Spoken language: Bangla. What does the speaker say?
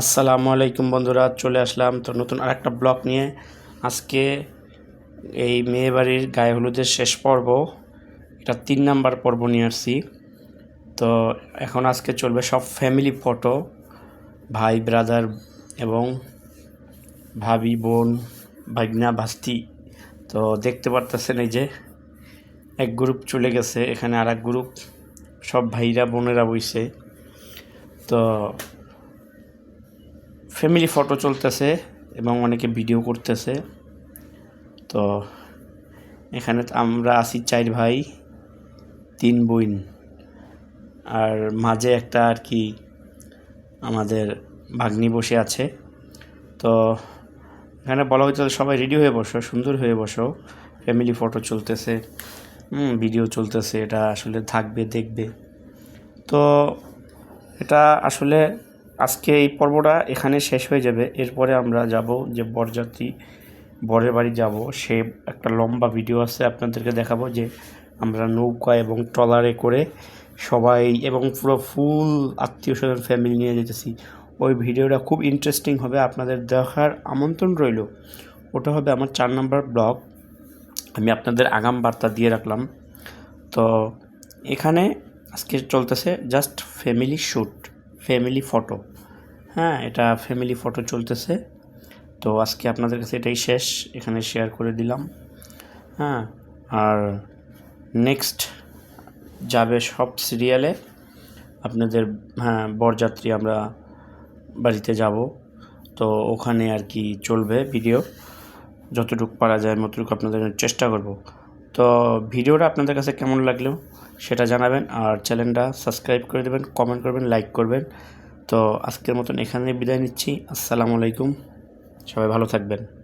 আসসালামু আলাইকুম বন্ধুরা, চলে আসলাম তো নতুন আরেকটা ব্লগ নিয়ে। আজকে এই মেয়ে বাড়ির গায়ে হলুদের শেষ পর্ব, এটা তিন নাম্বার পর্ব নিয়ে আসছি। তো এখন আজকে চলবে সব ফ্যামিলি ফটো ভাই ব্রাদার এবং ভাবি, বোন, ভাগনা, ভাস্তি। তো দেখতে পারতেছেন এই যে এক গ্রুপ চলে গেছে, এখানে আর এক গ্রুপ সব ভাইরা, বোনেরা বইছে। তো ফ্যামিলি ফটো চলতেছে এবং অনেকে ভিডিও করতেছে। তো এখানে আমরা আছি চার ভাই, তিন বোন। আর মাঝে একটা আর কি আমাদের ভাগ্নি বসে আছে। তো এখানে বলা হয়েছে সবাই রেডি হয়ে বসো, সুন্দর হয়ে বসো। ফ্যামিলি ফটো চলতেছে ভিডিও চলতেছে। এটা আসলে থাকবে, দেখবে। তো এটা আসলে আজকে এই পর্বটা এখানে শেষ হয়ে যাবে। এরপরে আমরা যাব যে বরযাত্রী, বরের বাড়ি যাব। সে একটা লম্বা ভিডিও আছে আপনাদেরকে দেখাবো যে আমরা নৌকা এবং ট্রলারে করে সবাই এবং পুরো ফুল আত্মীয় স্বজন ফ্যামিলি নিয়ে যেতেছি। ওই ভিডিওটা খুব ইন্টারেস্টিং হবে, আপনাদের দেখার আমন্ত্রণ রইল। ওটা হবে আমার চার নম্বর ব্লগ। আমি আপনাদের আগাম বার্তা দিয়ে রাখলাম। তো এখানে আজকে চলতেছে just family shoot family photo হ্যাঁ এটা ফ্যামিলি ফটো চলতেছে। তো আজকে আপনাদের কাছে এটাই শেষ, এখানে শেয়ার করে দিলাম। হ্যাঁ আর নেক্সট যাবে সব সিরিয়ালে আপনাদের হ্যাঁ বরযাত্রী আমরা বাড়িতে যাব। তো ওখানে আর কি চলবে ভিডিও যতটুকু পারা যায় মতটুকু আপনাদের চেষ্টা করব। তো ভিডিওটা আপনাদের কাছে কেমন লাগল সেটা জানাবেন আর চ্যানেলটা সাবস্ক্রাইব করে দেবেন কমেন্ট করবেন লাইক করবেন। তো আজকের মতন এখানে বিদায় নিচ্ছি। আসসালামু আলাইকুম। সবাই ভালো থাকবেন।